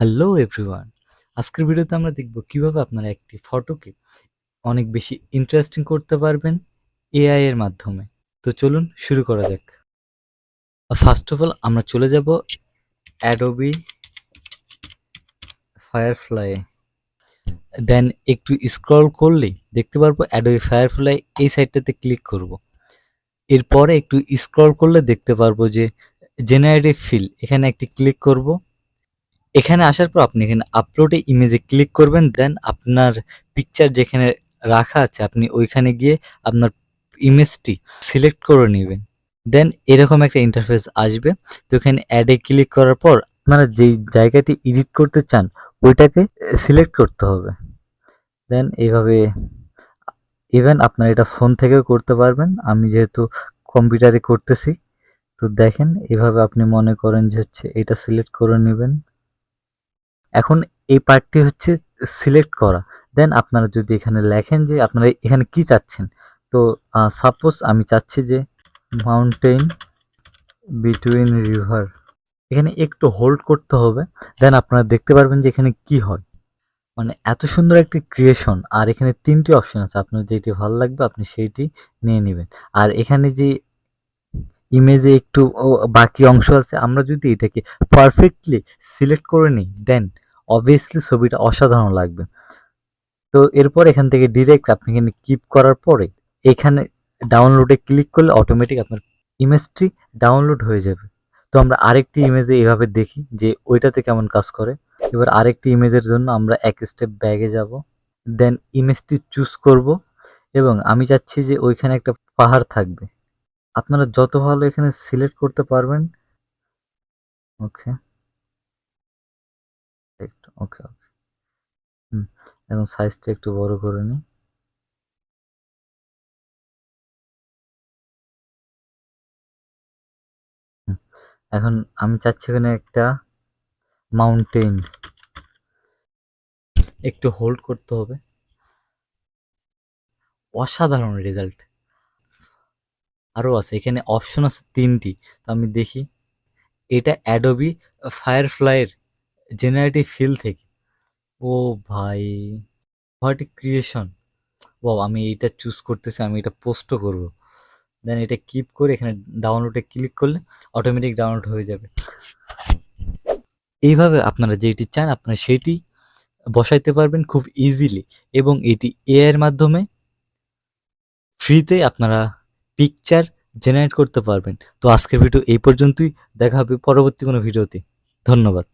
Hello everyone আজকের ভিডিওতে আমরা দেখব কীভাবে আপনারা একটি ফটোকে অনেক বেশি ইন্টারেস্টিং করতে পারবেন এআই এর মাধ্যমে। তো চলুন শুরু করা যাক। ফার্স্ট অফ অল আমরা চলে যাব অ্যাডোবি ফায়ারফ্লাই দেন একটু স্ক্রল করলেই দেখতে পারব অ্যাডোবি ফায়ারফ্লাই এই সাইটটাতে ক্লিক করব। এরপরে একটু স্ক্রল করলে দেখতে পারব যে জেনারেটিভ ফিল এখানে একটি ক্লিক করব। এখানে আসার পর আপনি এখানে আপলোডে ইমেজে ক্লিক করবেন দেন আপনার পিকচার যেখানে রাখা আছে, আপনি ওইখানে গিয়ে আপনার ইমেজটি সিলেক্ট করে নেবেন। দেন এরকম একটা ইন্টারফেস আসবে। তো এখানে অ্যাডে ক্লিক করার পর আপনারা যেই জায়গাটি এডিট করতে চান, ওইটাকে সিলেক্ট করতে হবে। দেন এইভাবে ইভেন আপনারা এটা ফোন থেকেও করতে পারবেন। আমি যেহেতু কম্পিউটারে করতেছি, তো দেখেন, এভাবে আপনি মনে করেন যে হচ্ছে এটা সিলেক্ট করে নেবেন। এখন এই পার্টটি হচ্ছে সিলেক্ট করা। দেন আপনারা যদি এখানে লেখেন যে আপনারা এখানে কি চাচ্ছেন, তো সাপোজ আমি চাচ্ছি যে মাউন্টেন বিটুইন রিভার এখানে একটু হোল্ড করতে হবে দেন আপনারা দেখতে পারবেন যে এখানে কি হয়। মানে এত সুন্দর একটি ক্রিয়েশন আর এখানে তিনটি অপশন আছে, আপনার যেটি ভালো লাগবে আপনি সেইটি নিয়ে নেবেন। আর এখানে যে ইমেজে একটু বাকি অংশ আছে। আমরা যদি এটাকে পারফেক্টলি সিলেক্ট করে নিই দেন অবভিয়াসলি ছবিটা অসাধারণ লাগবে। তো এরপর এখান থেকে ডিরেক্ট আপনি এখানে কিপ করার পরে এখানে ডাউনলোডে ক্লিক করলে অটোমেটিক আপনার ইমেজটি ডাউনলোড হয়ে যাবে। তো আমরা আরেকটি ইমেজে এভাবে দেখি যে ওইটাতে কেমন কাজ করে। এবার আরেকটি ইমেজের জন্য আমরা এক স্টেপ ব্যাগে যাব। দেন ইমেজটি চুজ করব এবং আমি চাচ্ছি যে ওইখানে একটা পাহাড় থাকবে। আপনারা যত ভালো এখানে সিলেক্ট করতে পারবেন ওকে একটু ওকে ওকে হুম, এখন সাইজটা একটু বড় করে নিই। এখন আমি চাচ্ছি এখানে একটা মাউন্টেন একটু হোল্ড করতে হবে। অসাধারণ রেজাল্ট আরও আছে, এখানে অপশন আছে তিনটি। তো আমি দেখি, এটা অ্যাডোবি ফায়ারফ্লাইয়ের জেনারেটিভ ফিল থেকে। ও ভাই হোয়াট ক্রিয়েশন ও আমি এইটা চুজ করতেছি, আমি এটা পোস্টও করব। দেন এটা কিপ করে এখানে ডাউনলোডে ক্লিক করলে অটোমেটিক ডাউনলোড হয়ে যাবে। এইভাবে আপনারা যেটি চান, আপনারা সেইটি বসাইতে পারবেন খুব ইজিলি এবং এটি এআই এর মাধ্যমে ফ্রিতে আপনারা পিকচার জেনারেট করতে পারবেন। তো আজকের ভিডিও এই পর্যন্তই। দেখা হবে পরবর্তী কোনো ভিডিওতে ধন্যবাদ।